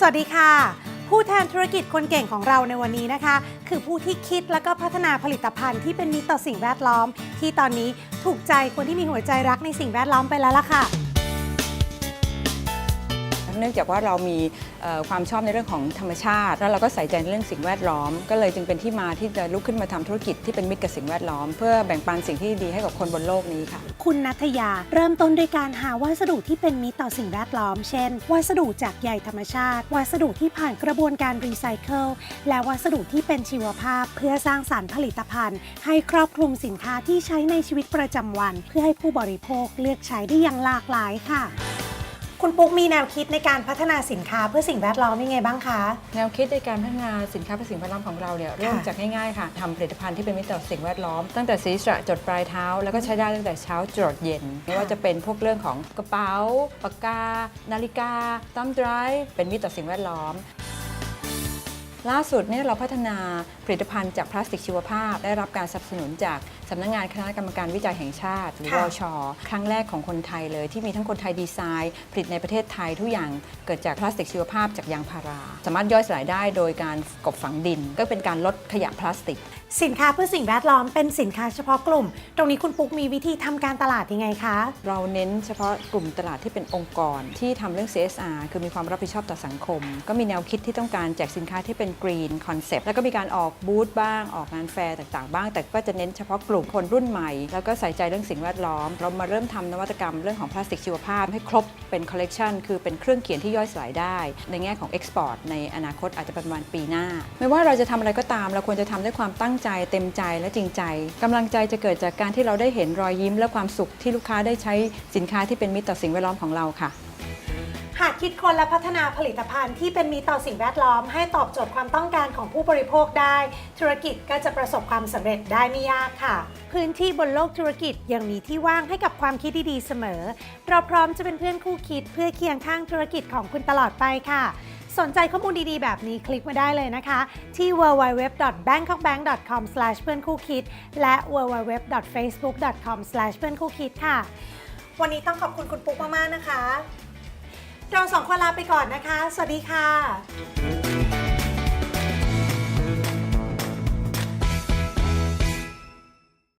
สวัสดีค่ะ ผู้แทนธุรกิจคนเก่งของเราในวันนี้นะคะ คือผู้ที่คิดและก็พัฒนาผลิตภัณฑ์ที่เป็นมิตรต่อสิ่งแวดล้อม ที่ตอนนี้ถูกใจคนที่มีหัวใจรักในสิ่งแวดล้อมไปแล้วล่ะค่ะ เนื่องจากว่าเรามีความชอบในเรื่องของธรรมชาติ แล้วเราก็ใส่ใจในเรื่องสิ่งแวดล้อม ก็เลยจึงเป็นที่มาที่จะลุกขึ้นมาทำธุรกิจที่เป็นมิตรกับสิ่งแวดล้อม เพื่อแบ่งปันสิ่งที่ดีให้กับคนบนโลกนี้ค่ะ คุณนัทยาเริ่มต้นด้วยการหาวัสดุที่เป็นมิตรต่อสิ่งแวดล้อม เช่น วัสดุจากใยธรรมชาติ วัสดุที่ผ่านกระบวนการรีไซเคิล และวัสดุที่เป็นชีวภาพ เพื่อสร้างสารรค์ผลิตภัณฑ์ ให้ครอบคลุมสินค้าที่ใช้ในชีวิตประจำวัน เพื่อให้ผู้บริโภคเลือกใช้ได้อย่างหลากหลายค่ะ คุณปุ๊กมีแนวคิดในการพัฒนาสินค้าเพื่อสิ่งแวดล้อมยังไงบ้างคะ แนวคิดในการพัฒนาสินค้าเพื่อสิ่งแวดล้อมของเราเนี่ยเริ่มค่ะจากง่ายๆค่ะทำผลิตภัณฑ์ที่เป็นมิตรต่อสิ่งแวดล้อม ตั้งแต่ศีรษะจดปลายเท้า แล้วก็ใช้ได้ตั้งแต่เช้าจรดเย็นไม่ว่าจะเป็นพวกเรื่องของกระเป๋าปากกา นาฬิกาตั้มไดรฟ์เป็นมิตรต่อสิ่งแวดล้อม ล่าสุดเนี่ยเราพัฒนาผลิตภัณฑ์จากพลาสติกชีวภาพ ได้รับการสนับสนุนจากสำนักงงานคณะกรรมการวิจัยแห่งชาติหรือค่ะวช ครั้งแรกของคนไทยเลย ที่มีทั้งคนไทยดีไซน์ ผลิตในประเทศไทยทุกอย่างเกิดจากพลาสติกชีวภาพจากยางพารา สามารถย่อยสลายได้โดยการกลบฝังดิน ก็เป็นการลดขยะพลาสติก สินค้าเพื่อสิ่งแวดล้อมเป็นสินค้าเฉพาะกลุ่ม ตรงนี้คุณปุ๊กมีวิธีทำการตลาดยังไงคะ เราเน้นเฉพาะกลุ่มตลาดที่เป็นองค์กรที่ทำเรื่อง CSR คือมีความรับผิดชอบต่อสังคม ก็มีแนวคิดที่ต้องการแจกสินค้าที่เป็น Green Concept แล้วก็มีการออกบูธบ้างออกงานแฟร์ต่างๆ บ้าง แต่ก็จะเน้นเฉพาะกลุ่มคนรุ่นใหม่ แล้วก็ใส่ใจเรื่องสิ่งแวดล้อม เรามาเริ่มทำนวัตกรรมเรื่องของพลาสติกชีวภาพ ให้ครบเป็นคอลเลกชันคือเป็นเครื่องเขียนที่ย่อยสลายได้ ในแง่ของ Export ในอนาคตอาจจะประมาณปีหน้า ไม่ว่าเราจะทำอะไรก็ตาม เราควรจะทำด้วยความตั้งใจเต็มใจและจริงใจกำลังใจจะเกิดจากการที่เราได้เห็นรอยยิ้ม และความสุขที่ลูกค้าได้ใช้สินค้าที่เป็นมิตรต่อสิ่งแวดล้อมของเราค่ะ หากคิดคนและพัฒนาผลิตภัณฑ์ที่เป็นมิตรต่อสิ่งแวดล้อม ให้ตอบโจทย์ความต้องการของผู้บริโภคได้ ธุรกิจก็จะประสบความสำเร็จได้ไม่ยากค่ะ พื้นที่บนโลกธุรกิจยังมีที่ว่างให้กับความคิดดีๆเสมอ เราพร้อมจะเป็นเพื่อนคู่คิดเพื่อเคียงข้างธุรกิจของคุณตลอดไปค่ะสนใจข้อมูลดีๆ แบบนี้คลิกมาได้เลยนะคะ ที่ www.bangkokbank.com เพื่อนคู่คิด และ www.facebook.com เพื่อนคู่คิดค่ะ วันนี้ต้องขอบคุณคุณปุ๊กมากๆนะคะ เราสองคนลาไปก่อนนะคะ สวัสดีค่ะ